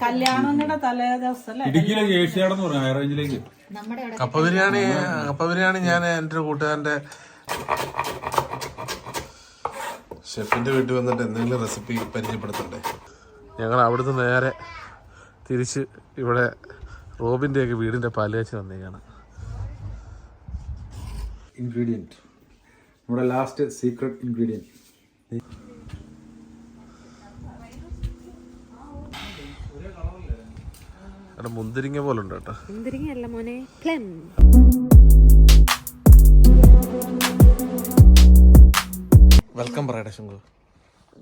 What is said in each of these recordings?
കല്യാണങ്ങളുടെ തലേ ദിവസം ഏഷ്യാടെന്ന് പറഞ്ഞു കപ്പ ബിരിയാണി കപ്പ ബിരിയാണി ഞാൻ എന്റെ ഒരു കൂട്ടുകാരന്റെ ഷെഫിന്റെ വീട്ടിൽ വന്നിട്ട് എന്തെങ്കിലും റെസിപ്പി പരിചയപ്പെടുത്തണ്ടേ? ഞങ്ങൾ അവിടുന്ന് നേരെ തിരിച്ച് ഇവിടെ റോബിന്റെയൊക്കെ വീടിന്റെ പാലുകാച്ചി വന്നേക്കാണ്. ഇൻഗ്രീഡിയന്റ് നമ്മുടെ ലാസ്റ്റ് സീക്രട്ട് ഇൻഗ്രീഡിയന്റ് അവിടെ മുന്തിരിങ്ങ പോലെ ഉണ്ട് കേട്ടോ. മുന്തിരിങ്ങയല്ല മോനെ ക്ലെം വെൽക്കം പറയട്ടെ ശുങ്കു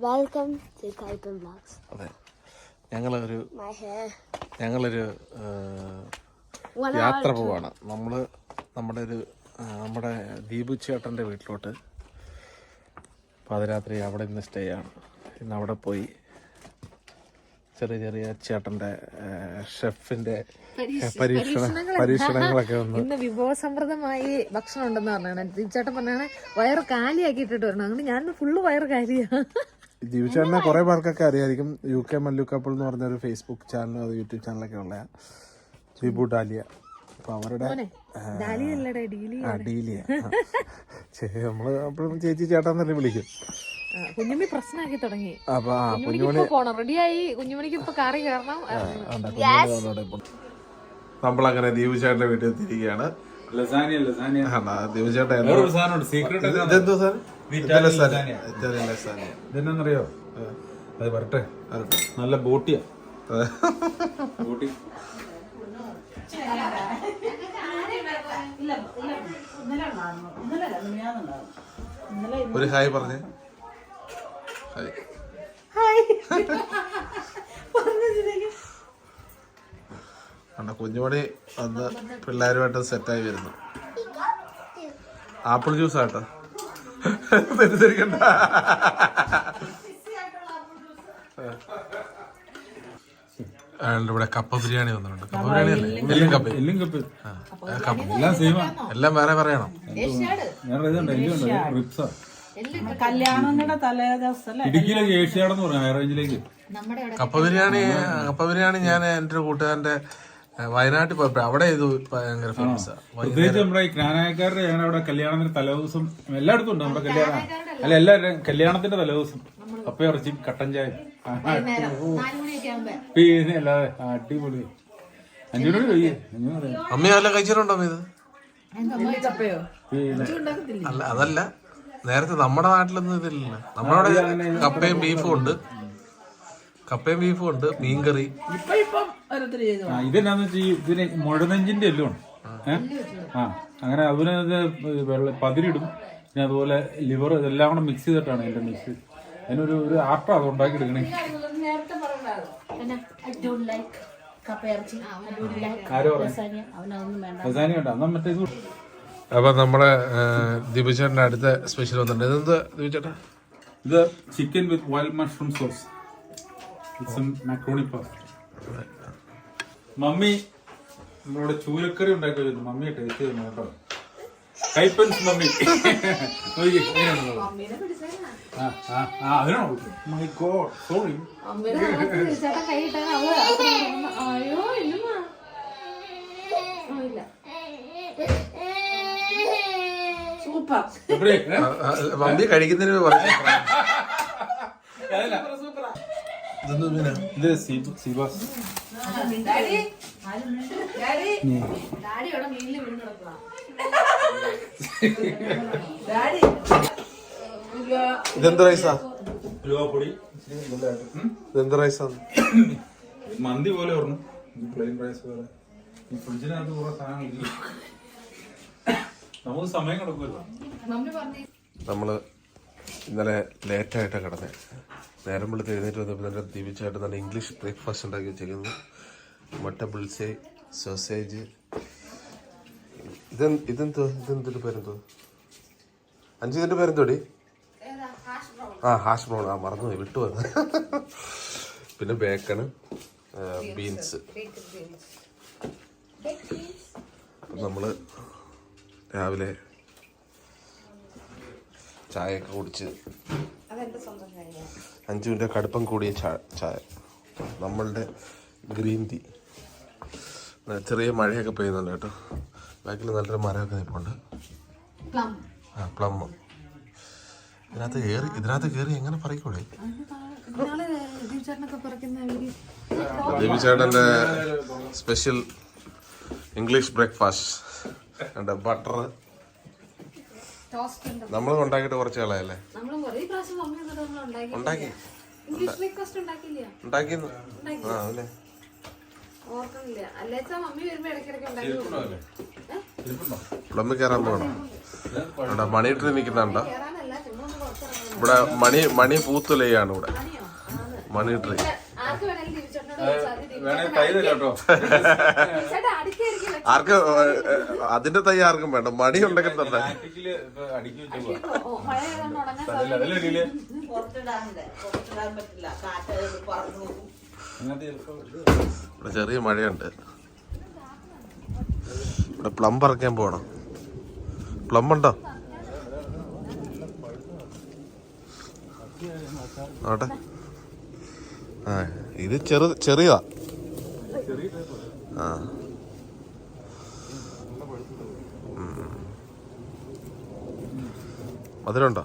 വെൽക്കം ടു കൈപ്പൻ ബ്ലോഗ്സ് അതെ. ഞങ്ങളൊരു My hair. ഞങ്ങളൊരു യാത്ര പോവാണ്. നമ്മൾ നമ്മുടെ ഒരു നമ്മുടെ ദീപു ചേട്ടന്റെ വീട്ടിലോട്ട് പാതിരാത്രി അവിടെ ഇന്ന് സ്റ്റേ ആണ്. ഇന്ന് അവിടെ പോയി ചെറിയ ചെറിയ ചേട്ടന്റെ ഷെഫിന്റെ പരീക്ഷണ പരീക്ഷണങ്ങളൊക്കെ വന്നു ഇന്ന് വിഭവസമൃദ്ധമായി ഭക്ഷണം ഉണ്ടെന്ന് പറഞ്ഞാണ്. ചേട്ടൻ പറഞ്ഞാണ് വയറ് കാലിയാക്കിയിട്ടിട്ട് വരണം. അങ്ങനെ ഞാൻ ഫുള്ള് വയറ് കാലിയാ. ജീവിച്ചേട്ടനെ കുറെ പേർക്കൊക്കെ അറിയായിരിക്കും. യു കെ മല്ലു കപ്പിൾ എന്ന് പറഞ്ഞ ഒരു ഫേസ്ബുക്ക് ചാനലും അത് യൂട്യൂബ് ചാനലൊക്കെ ഉള്ള ദീപു ഡാലിയ. അപ്പൊ അവരുടെ ഡീലിയ. നമ്മൾ അപ്പോഴും ചേച്ചി ചേട്ടാന്നല്ലേ വിളിക്കും. ആ, കുഞ്ഞുമ്മി പ്രശ്നമാക്കി തുടങ്ങി. ഇപ്പൊ പോണം. റെഡിയായി. കുഞ്ഞുമണിക്ക് ഇപ്പൊ കാറി കയറണം നമ്മളങ്ങനെ അങ്ങനെ ചേട്ടന്റെ വീട്ടിൽ എത്തിയിരിക്കുകയാണ്. ഇതെന്നറിയോ അത് വരട്ടെ. നല്ല ബോട്ടിയാ. ബോട്ടി. ഒരു ഹായ് പറഞ്ഞേ. ഹായ് അണ്ണ കുഞ്ഞുമണി വന്ന് പിള്ളേരുമായിട്ട് സെറ്റായി വരുന്നു. ആപ്പിൾ ജ്യൂസ് ആട്ടോ തെറ്റിദ്ധരിക്കണ്ട. അയാളുടെ ഇവിടെ കപ്പ ബിരിയാണി വന്നിട്ടുണ്ട്. കപ്പ ബിരിയാണി അല്ലേ? എല്ലും കപ്പ എല്ലും കപ്പ് കപ്പ. എല്ലാം സെയിമാ എല്ലാം വേറെ പറയണം. ഞാൻ കല്യാണങ്ങളുടെ തലേ ദിവസം അല്ലേ ഇടുക്കിയിലേക്ക് ഏഷ്യാടെന്ന് പറഞ്ഞു ഹൈ റേഞ്ചിലേക്ക് നമ്മുടെ അവിടെ കപ്പ ബിരിയാണി കപ്പ ബിരിയാണി ഞാൻ എന്റെ ഒരു കൂട്ടുകാരന്റെ ഏഹ്, വയനാട്ടിൽ പോയപ്പോ അവിടെ ഇത് ഭയങ്കര ഫേമസ് പ്രത്യേകിച്ച് നമ്മുടെ ഈ ക്രാനായക്കാരുടെ ഞാൻ അവിടെ കല്യാണത്തിന്റെ തലേദിവസം എല്ലായിടത്തും ഉണ്ട് നമ്മുടെ കല്യാണം അല്ല എല്ലാവരും കല്യാണത്തിന്റെ തലേദിവസം. കപ്പ ഇറച്ചി കട്ടൻ ചായ. പിന്നെ അല്ലാതെ അടിപൊളി. അഞ്ഞൂറ് അമ്മ വല്ല കഴിച്ചിട്ടുണ്ടോ അമ്മ ഇത്? അല്ല അതല്ല. നേരത്തെ നമ്മുടെ നാട്ടിലൊന്നും ഇതില്ല നമ്മുടെ അവിടെ കപ്പയും ബീഫും ഉണ്ട്. കപ്പയും ബീഫും ഉണ്ട് മീൻകറി. ഇപ്പൊ ഇപ്പം ഓരോരുത്തർ ചെയ്തു ആ ഇതെന്നാന്ന് വെച്ചാൽ ഇതിന് മുഴനെഞ്ചിന്റെ എല്ലാം ഉണ്ട്. ആ അങ്ങനെ അതിന് വെള്ള പതിരിടും. പിന്നെ അതുപോലെ ലിവർ ഇതെല്ലാം കൂടെ മിക്സ് ചെയ്തിട്ടാണ് എന്റെ മിക്സ് അതിനൊരു ഒരു ആർട്ടാ അത് ഉണ്ടാക്കി എടുക്കണേ ആരോ ലസാനി വേണ്ട. എന്നാ മറ്റേ. അപ്പൊ നമ്മുടെ ദീപചേട്ടന്റെ അടുത്ത സ്പെഷ്യൽ വന്നിട്ടുണ്ട്. ഇതെന്ത് ദീപചേട്ടാ ഇത് chicken with wild mushroom sauce macaroni mummy നമ്മളിവിടെ ചൂരക്കറി ഉണ്ടാക്കി മമ്മി മമ്മിയെ ടേസ്റ്റ് ചെയ്ത് കേട്ടോ കൈപ്പൻസ് മമ്മി. നോക്കിക്കേ, എങ്ങനെയാണെന്നുള്ളത്. ആ, ആ, ആ, അതിനാണോ മൈ ഗോഡ് സോറി അയ്യോ ഇല്ല മമ്മി കഴിക്കുന്നതിന് ഇത് സീബാസ് ഇതെന്ത് റൈസാ? പൊടി. ഇതെന്ത് റൈസാണ് മന്തി പോലെ പറഞ്ഞു. പ്ലെയിൻ റൈസ് പോലെ. ഈ ഫ്രിഡ്ജിനകത്ത് കുറെ സാധനങ്ങൾ നമുക്ക് സമയം കിടക്കുമല്ലോ. നമ്മൾ ഇന്നലെ ലേറ്റായിട്ടാണ് കിടന്നത് നേരം വെളുത്ത് എഴുന്നേറ്റ് വന്നപ്പോൾ തന്നെ ദീപിച്ചായിട്ട് നല്ല ഇംഗ്ലീഷ് ബ്രേക്ക്ഫാസ്റ്റ് ഉണ്ടാക്കി വെച്ചിരിക്കുന്നു. മുട്ട ബുൾസേ സോസേജ്. ഇതെ ഇതെന്തോ ഇതെന്തൊരു പേരെന്തോ? അഞ്ച് ഇതിന്റെ പേരെന്തോടി ആ ഹാഷ് ബ്രൗൺ. ആ മറന്നു വിട്ടു വന്ന്. പിന്നെ ബേക്കണ് ബീൻസ്. നമ്മൾ നമ്മൾ രാവിലെ ചായയൊക്കെ കുടിച്ച് അഞ്ചു മിനിറ്റ് കടുപ്പം കൂടിയ ചായ. നമ്മളുടെ ഗ്രീൻ ടീ. ചെറിയ മഴയൊക്കെ പെയ്യുന്നുണ്ട് കേട്ടോ. ബാക്കിൽ നല്ലൊരു മരമൊക്കെ നിൽപ്പുണ്ട് ആ പ്ലം. ഇതിനകത്ത് കയറി ഇതിനകത്ത് കയറി എങ്ങനെ പറയിക്കൂടെ ദേവി ചേട്ടന്റെ സ്പെഷ്യൽ ഇംഗ്ലീഷ് ബ്രേക്ക്ഫാസ്റ്റ്. ഉണ്ട് ബട്ടർ ടോസ്റ്റ് നമ്മൾ ഉണ്ടാക്കിയിട്ട് കുറച്ച് കളയല്ലേ നമ്മൾ കുറേ പ്രാവശ്യം മമ്മി എന്നിട്ട് ഉണ്ടാക്കി ഉണ്ടാക്കിയെന്ന്? ആ അല്ലേ കയറാൻ പോകണം ഇവിടെ മണിയിട്ട് നിൽക്കുന്നുണ്ടോ? കേറാനല്ല. ചുമ്മാ ഒന്ന് ഇവിടെ മണി മണി പൂത്തുലയാണ് ഇവിടെ. Money tree. വേണേ തൈ തരാം കേട്ടോ ആർക്ക് അതിന്റെ തൈ ആർക്കും വേണ്ട. മടി ഉണ്ടെങ്കിൽ തന്നെ. ഇവിടെ ചെറിയ മഴയുണ്ട്. ഇവിടെ പ്ലം പറിക്കാൻ പോണം. പ്ലം ഉണ്ടോ? ആട്ടെ ആ ഇത് ചെറു ചെറിയതാ. ആ. മധുരമുണ്ടോ?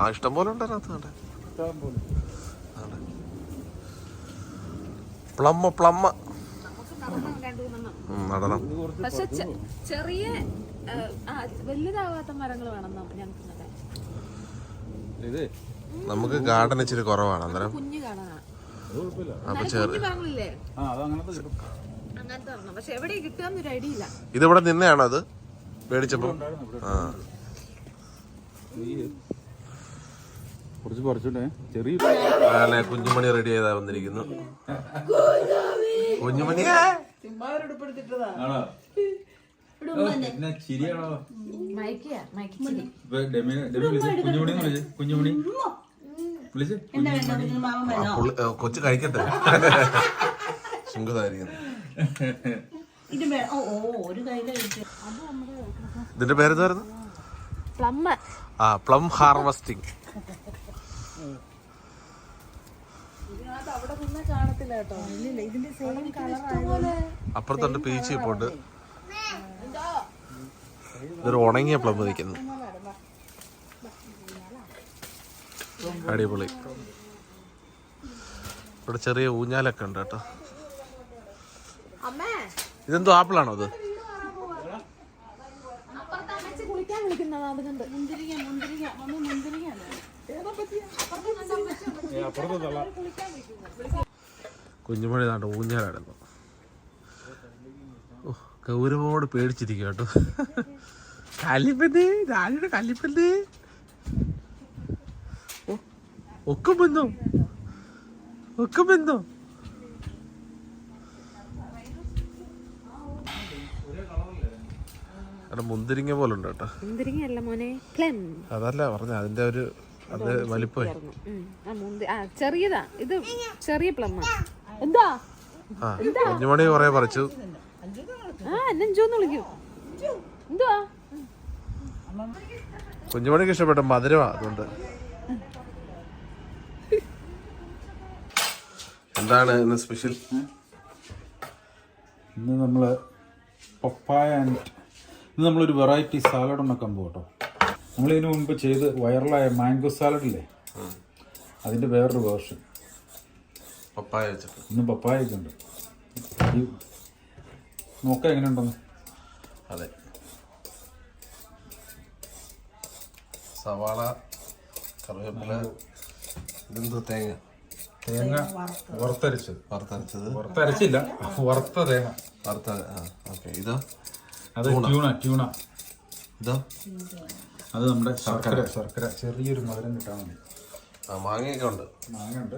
ആ ഇഷ്ടം പോലെ ഉണ്ട് അതിനകത്ത് കണ്ടേ. പോലെ. പ്ലമ്മ പ്ലമ്മ. നമുക്ക് നടണം. പക്ഷെ ചെറിയ വലുതാവാത്ത മരങ്ങൾ വേണം ഞങ്ങൾക്ക്. നമുക്ക് ഗാർഡൻ ഇച്ചിരി കുറവാണ് അന്നേരം. അപ്പൊ ചെറിയ ഇതിവിടെ നിന്നെയാണോ അത്? മേടിച്ചപ്പോ ഉണ്ടായിരുന്നു ഇവിടെ. ആ. ഈ കുറച്ച് പറിച്ചോട്ടെ. ചെറിയ അങ്ങനെ കുഞ്ഞുമണി റെഡി ചെയ്താ വന്നിരിക്കുന്നു. കുഞ്ഞുമണി? ചുമ്മാ ഒരു ഉടുപ്പെടുത്തിട്ടതാ ആണോ പിന്നെ ചിരിയാണോ? മയക്കിയ മയക്കിച്ചിരി ഇപ്പൊ ഡെമി ഡെമി വിളിച്ച് കുഞ്ഞുമണി കൊച്ചു കഴിക്കട്ടെ. സുഖതായിരിക്കുന്നു ഇത് ഓ ഓ കൈ ഒരു അത് കിട്ടി ഇതിന്റെ പേരെന്തായിരുന്നു? ആ പ്ലം ഹാർവസ്റ്റിംഗ് അപ്പുറത്തുണ്ട് പീച്ച് ഇപ്പോണ്ട് ഇതൊരു ഉണങ്ങിയ പ്ലം നിൽക്കുന്നു അടിപൊളി. ഇവിടെ ചെറിയ ഊഞ്ഞാലൊക്കെ ഉണ്ട് കേട്ടോ. അമ്മേ. ഇതെന്തോ ആപ്പിളാണോ അത്? വിളിക്കുന്നതാ അത് കണ്ട്. മുന്തിരിങ്ങ മുന്തിരിങ്ങ ഒന്ന് മുന്തിരിങ്ങ അപ്പുറത്ത് കുഞ്ഞുമണി താണ്ട് ഊഞ്ഞാലായിരുന്നു ഓ ഗൗരവോട് പേടിച്ചിരിക്കും കേട്ടോ. കല്ലിപ്പന്ത്? രാജയുടെ കല്ലിപ്പന്ത്? ഓ ഒക്കെ ബന്ധം. ഒക്കെ ബന്ധോ. മുന്തിരിങ്ങ പോലെ ഉണ്ട് കേട്ടോ. മുന്തിരിങ്ങ അല്ല മോനെ പ്ലം അതല്ല പറഞ്ഞ അതിന്റെ ഒരു അത് വലിപ്പം ആ മുന്തി ആ ചെറിയതാ. ഇത് ചെറിയ പ്ലം എന്താ? ആ കുഞ്ഞുമണി കുറെ പറിച്ചു. ആ എന്നെ അഞ്ചോന്ന് വിളിക്കും. എന്തുവാ കുഞ്ഞുമണിക്ക് ഇഷ്ടപ്പെട്ട മധുരമാ അതുകൊണ്ട്. എന്താണ് ഇന്ന് സ്പെഷ്യൽ? ഇന്ന് നമ്മൾ പപ്പായ ആൻഡ് ഇന്ന് നമ്മളൊരു വെറൈറ്റി സാലഡ് ഉണ്ടാക്കാൻ പോകും നമ്മൾ ഇതിനു മുൻപ് ചെയ്ത് വൈറലായ മാംഗോ സാലഡ് ഇല്ലേ? അതിന്റെ വേറൊരു വേർഷൻ പപ്പായ വെച്ചിട്ട്. ഇന്ന് പപ്പായ ഒക്കെ ഉണ്ട് നോക്കാം എങ്ങനെയുണ്ടെന്ന്. അതെ. സവാള കറിവേപ്പില ഇതെന്തോ തേങ്ങ? തേങ്ങ വറുത്തരച്ചത്. വറുത്തരച്ചത്? വറുത്തരച്ചില്ല. വറുത്ത തേങ്ങ. വറുത്ത ആ ഓക്കെ. ഇതോ? അത് ട്യൂണ ട്യൂണ. ഇതാ? അത് നമ്മുടെ ശർക്കര. ശർക്കര ചെറിയൊരു മധുരം കിട്ടാൻ വേണ്ടി. ആ മാങ്ങയൊക്കെ ഉണ്ട്. മാങ്ങയുണ്ട്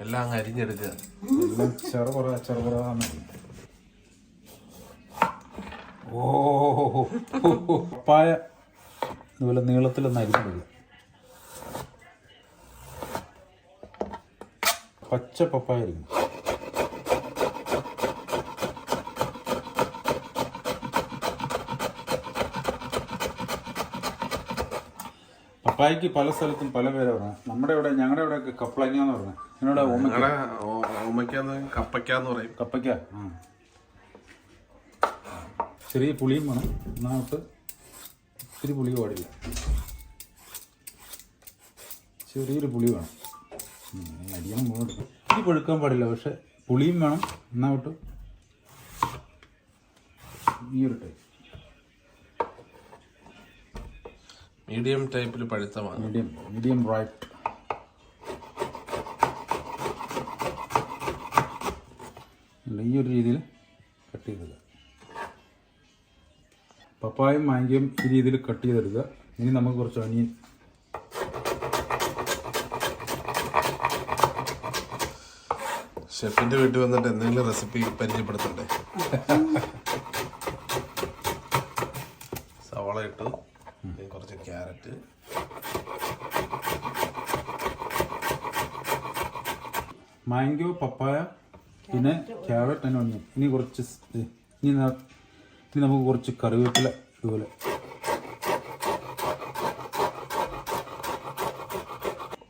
എല്ലാം അങ്ങ് അരിഞ്ഞെടുക്കുക. എല്ലാം ചെറുപുറ ചെറുപറ ഓ. പപ്പായ ഇതുപോലെ നീളത്തിലൊന്ന് അരിഞ്ഞെടുക്കുക. പച്ച പപ്പായ അരിഞ്ഞു. പപ്പായക്ക് പല സ്ഥലത്തും പല പേരാ പറഞ്ഞത് നമ്മുടെ ഇവിടെ ഞങ്ങളുടെ ഇവിടെ ഒക്കെ കപ്ലങ്ങ എന്ന് പറഞ്ഞത് കപ്പയ്ക്കാന്ന് പറയും. കപ്പയ്ക്ക? ആ. ചെറിയ പുളിയും വേണം. ഒന്നാമത്തെ ഒത്തിരി പുളി പാടില്ല. ചെറിയൊരു പുളി വേണം. അരിയണം ഒത്തിരി എടുക്കും ഇത്തിരി പഴുക്കാൻ പാടില്ല പക്ഷെ പുളിയും വേണം. ഒന്നാമട്ട് ഈ ഒരു ടൈപ്പ് മീഡിയം ടൈപ്പിൽ പഴുത്തമാണ്. മീഡിയം മീഡിയം റൈറ്റ് ഈ ഒരു രീതിയിൽ കട്ട് ചെയ്തത് പപ്പായും മാങ്കയും ഈ രീതിയിൽ കട്ട് ചെയ്തെടുക്കുക ഇനി നമുക്ക് കുറച്ച് അനിയൻ. ഷെഫിന്റെ വീട്ടിൽ വന്നിട്ട് എന്തെങ്കിലും റെസിപ്പി പരിചയപ്പെടുത്തണ്ടേ? സവാള ഇട്ടു. ക്യാരറ്റ്. മാംഗോ പപ്പായ പിന്നെ ക്യാരറ്റ് തന്നെ ഒനിയൻ ഇനി കുറച്ച് ഇനി ഇനി നമുക്ക് കുറച്ച് കറിവേപ്പില ഇതുപോലെ.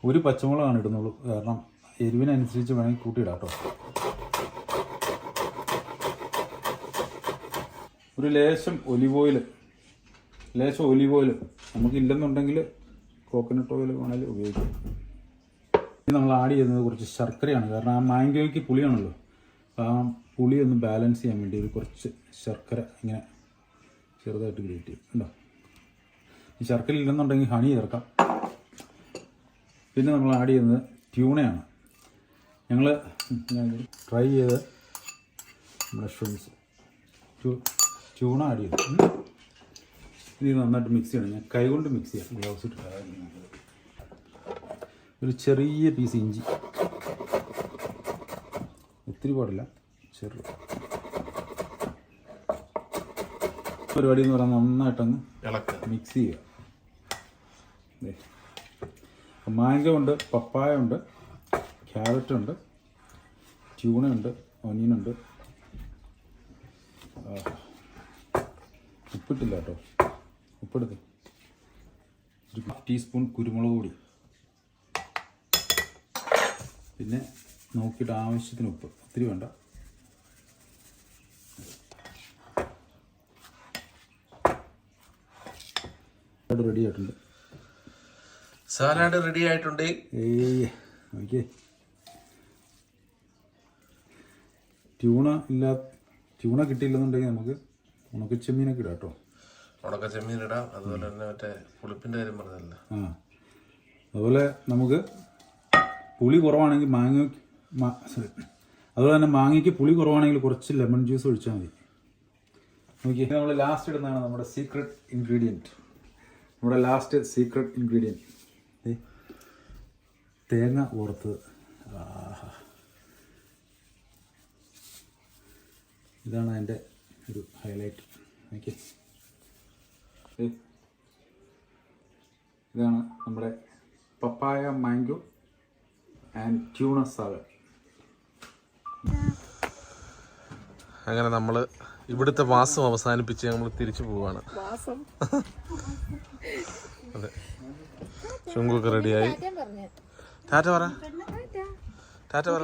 ഒരു പച്ചമുളകാണ് ഇടുന്നുള്ളൂ. കാരണം എരിവിനനുസരിച്ച് വേണമെങ്കിൽ കൂട്ടിയിടാം കേട്ടോ. ഒരു ലേശം ഒലിവ് ഓയിൽ ലേശം ഒലിവ് ഓയിൽ നമുക്ക് ഇല്ലെന്നുണ്ടെങ്കിൽ കോക്കനട്ട് ഓയിൽ വേണമെങ്കിൽ ഉപയോഗിക്കാം. ഇനി നമ്മൾ ആഡ് ചെയ്യുന്നത് കുറച്ച് ശർക്കരയാണ്. കാരണം ആ മാങ്കോയ്ക്ക് പുളിയാണല്ലോ. ആ പുളി ഒന്ന് ബാലൻസ് ചെയ്യാൻ വേണ്ടി ഒരു കുറച്ച് ശർക്കര ഇങ്ങനെ ചെറുതായിട്ട് ഗ്രേറ്റ് ചെയ്യും. ഉണ്ടോ ഈ ശർക്കര ഇല്ലെന്നുണ്ടെങ്കിൽ ഹണി ചേർക്കാം. പിന്നെ നമ്മൾ ആഡ് ചെയ്യുന്നത് ട്യൂണയാണ് ഞങ്ങൾ ട്രൈ ചെയ്ത് നമ്മുടെ ഷ്രിംസ് ട്യൂണ ആഡ് ചെയ്തു. ഇത് നന്നായിട്ട് മിക്സ് ചെയ്യണം. ഞാൻ കൈകൊണ്ട് മിക്സ് ചെയ്യാം. ഗ്ലൗസ് ഇട്ട് ഒരു ചെറിയ പീസ് ഇഞ്ചി. ഒത്തിരി പാടില്ല. ചെറു. പരിപാടി എന്ന് പറഞ്ഞാൽ നന്നായിട്ടങ്ങ് ഇളക്ക്. മിക്സ് ചെയ്യുക. മാംഗോ ഉണ്ട് പപ്പായ ഉണ്ട് ക്യാരറ്റ് ഉണ്ട് ട്യൂണ ഉണ്ട് ഒനിയനുണ്ട്. ഉപ്പിട്ടില്ല കേട്ടോ. ഉപ്പെടുത്ത് ഒരു ടീസ്പൂൺ കുരുമുളക് പൊടി. പിന്നെ നോക്കിയിട്ട് ആവശ്യത്തിന് ഉപ്പ്. ഒത്തിരി വേണ്ട. റെഡി ആയിട്ടുണ്ട്. സാലാഡ് റെഡി ആയിട്ടുണ്ട്. ഏയ് ഓക്കെ ട്യൂണ ഇല്ല ട്യൂണ കിട്ടിയില്ലെന്നുണ്ടെങ്കിൽ നമുക്ക് ഉണക്ക ചെമ്മീനൊക്കെ ഇടാം കേട്ടോ. ഉണക്ക ചെമ്മീൻ ഇടാം അതുപോലെ തന്നെ മറ്റേ പുളിപ്പിന്റെ കാര്യം പറഞ്ഞല്ല. അതുപോലെ നമുക്ക് പുളി കുറവാണെങ്കിൽ മാങ്ങ സോറി അതുപോലെ തന്നെ മാങ്ങയ്ക്ക് പുളി കുറവാണെങ്കിൽ കുറച്ച് ലെമൺ ജ്യൂസ് ഒഴിച്ചാൽ മതി. നോക്കി നമ്മൾ ലാസ്റ്റ് ഇടുന്നതാണ് നമ്മുടെ സീക്രട്ട് ഇൻഗ്രീഡിയന്റ് നമ്മുടെ ലാസ്റ്റ് സീക്രട്ട് ഇൻഗ്രീഡിയന്റ് തേങ്ങ ഓർത്ത് ഇതാണ് അതിന്റെ ഒരു ഹൈലൈറ്റ് ഓക്കെ ഇതാണ് നമ്മുടെ papaya mango and tuna salad അങ്ങനെ നമ്മൾ ഇവിടുത്തെ വാസം അവസാനിപ്പിച്ച് നമ്മൾ തിരിച്ചു പോവാണ്. അതെ. ചുങ്കൊക്കെ റെഡിയായി. ടാറ്റ പറ. ടാറ്റ പറ.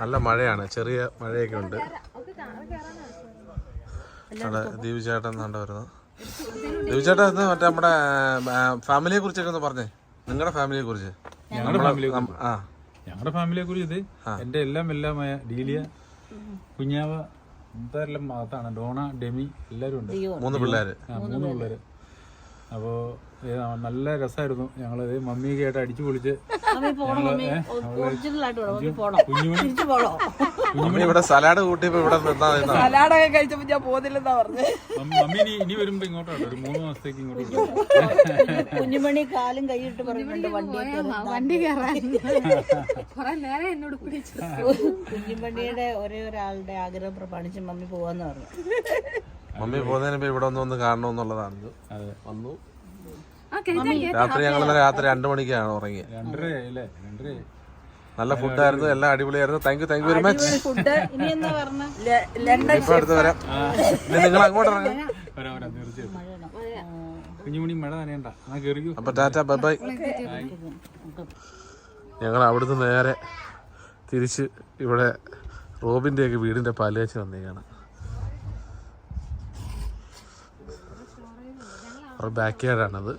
നല്ല മഴയാണ് ചെറിയ മഴയൊക്കെ ഉണ്ട്. ദീപു ചേട്ടൻ എന്നാണ്ട് വരുന്നത്. ദീപു ചേട്ടൻ ഇത് മറ്റേ നമ്മുടെ ഫാമിലിയെ കുറിച്ചൊക്കെ ഒന്ന് പറഞ്ഞേ. നിങ്ങളുടെ ഫാമിലിയെ കുറിച്ച്. ഞങ്ങളുടെ ഫാമിലിയെ ആ. ഞങ്ങളുടെ ഫാമിലിയെ കുറിച്ച് ഇത്. എന്റെ എല്ലാം എല്ലാമായ ഡീലിയ കുഞ്ഞാവ എന്തായാലും ഭാഗത്താണ് ഡോണ ഡെമി എല്ലാരും ഉണ്ട്. മൂന്ന് പിള്ളേര്. മൂന്ന് പിള്ളേര്. അപ്പോൾ നല്ല രസമായിരുന്നു ഞങ്ങളത് മമ്മിയൊക്കെ ആയിട്ട് അടിച്ചു പൊളിച്ച് മമ്മി ഇവിടെ സലാഡ് കൂട്ടിയപ്പോ ഇവിടെ നിന്നാ നിന്നാ സലാഡൊക്കെ കഴിച്ചപ്പോ ഞാൻ പോകുന്നില്ലെന്നാ പറഞ്ഞത് മമ്മി ഇനി ഇനി വരുമ്പോൾ ഇങ്ങോട്ടാണ് ഒരു മൂന്ന് മാസത്തേക്ക് ഇങ്ങോട്ട്. കുഞ്ഞുമണി കാലും കൈയിട്ട് പറയുന്നുണ്ട് വണ്ടി വണ്ടി കയറാൻ കൊറേ നേരം എന്നോട് പിടിച്ചു കുഞ്ഞുമണിയുടെ ഒരേ ഒരാളുടെ ആഗ്രഹം പ്രമാണിച്ച് മമ്മി പോവാന്ന് പറഞ്ഞു. മമ്മി പോകുന്നതിന് ഇവിടെ ഒന്ന് ഒന്ന് കാണണമെന്നുള്ളതാണ് അതെ. വന്നു. രാത്രി ഞങ്ങൾ രാത്രി രണ്ടു മണിക്കാണ് ഉറങ്ങിയത് നല്ല ഫുഡായിരുന്നു എല്ലാം അടിപൊളിയായിരുന്നു. Thank you thank you very much ഇപ്പൊ അടുത്ത് വരാം. നിങ്ങൾ അങ്ങോട്ട് ഇറങ്ങി. അപ്പൊ ടാറ്റ ബൈ ബൈ. ഞങ്ങൾ അവിടുന്ന് നേരെ തിരിച്ച് ഇവിടെ റോബിന്റെ ഒക്കെ വീടിന്റെ പാലുകാച്ചി വന്നേക്കാണ്. അവരുടെ ബാക്ക് യാർഡാണത്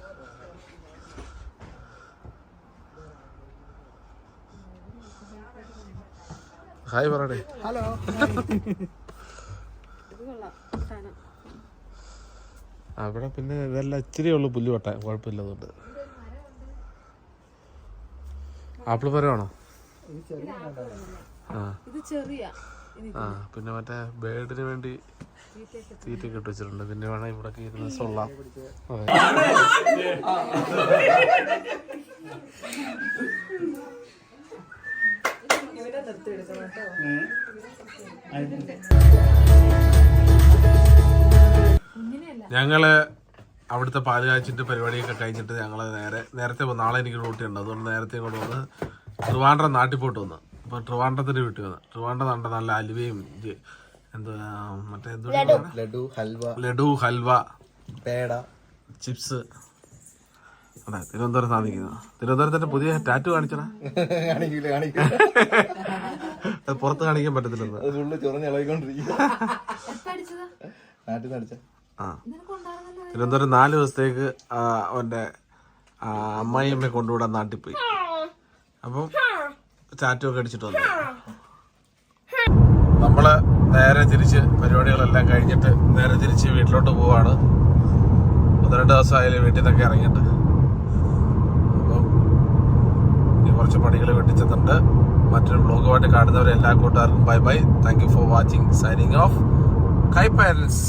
ഹായ് പറയണേ ഹലോ അവിടെ പിന്നെ ഇതെല്ലാം ഇച്ചിരി ഉള്ളു പുല്ല് വെട്ടാൻ കുഴപ്പമില്ലതുകൊണ്ട് ആപ്പിൾ ആ. ചെറിയ ആ പിന്നെ മറ്റേ ബേഡിന് വേണ്ടി തീറ്റ കെട്ടി വെച്ചിട്ടുണ്ട്. പിന്നെ വേണം ഇവിടെ ഇരുന്ന് സൊള്ളാം. അതെ ഞങ്ങൾ അവിടുത്തെ പാൽ കാച്ചിന്റെ പരിപാടിയൊക്കെ കഴിഞ്ഞിട്ട് ഞങ്ങൾ നേരെ നേരത്തെ. നാളെ എനിക്ക് ഡ്യൂട്ടി ഉണ്ട്. അതുകൊണ്ട് നേരത്തെ ഇങ്ങോട്ട് വന്ന് ട്രിവാൻഡ്രം നാട്ടിൽ പോയിട്ട് വന്ന്. അപ്പോൾ ട്രിവാൻഡ്രത്തിന്റെ വീട്ടിൽ വന്ന്. ട്രിവാൻഡ്രം നല്ല നല്ല അലുവയും എന്താ മറ്റേ ലഡു ഹൽവ. ലഡു ഹൽവ പേട. ചിപ്സ്. അതെ തിരുവനന്തപുരം സാധിക്കുന്നു തിരുവനന്തപുരത്തിന്റെ പുതിയ ടാറ്റു കാണിച്ചടാ. കാണിക്കില്ല കാണിക്കില്ല അത് പുറത്ത് കാണിക്കാൻ പറ്റത്തില്ലെന്ന്. അത് ഫുള്ള് ചൊറഞ്ഞ് ഇളകിക്കൊണ്ടിരിക്കും അടിച്ചതാ നാട്ടിൽ നിന്ന് അടിച്ച ആ. തിരുവനന്തപുരം നാല് ദിവസത്തേക്ക് അവന്റെ അമ്മായി അമ്മായിയമ്മയെ കൊണ്ടുവിടാൻ നാട്ടിൽ പോയി അപ്പം ടാറ്റു ഒക്കെ അടിച്ചിട്ട് വന്നു. നമ്മൾ നേരെ തിരിച്ച് പരിപാടികളെല്ലാം കഴിഞ്ഞിട്ട് നേരെ തിരിച്ച് വീട്ടിലോട്ട് പോവാണ്. ഒന്ന് രണ്ട് ദിവസമായാലും വീട്ടിൽ നിന്നൊക്കെ ഇറങ്ങിയിട്ട് അപ്പം ഇനി കുറച്ച് പണികൾ വെട്ടിച്ചെന്നുണ്ട് മറ്റൊരു ബ്ലോഗുമായിട്ട് കാണുന്നവരെ എല്ലാ കൂട്ടുകാർക്കും bye bye thank you for watching signing off കൈ പാരൻസ്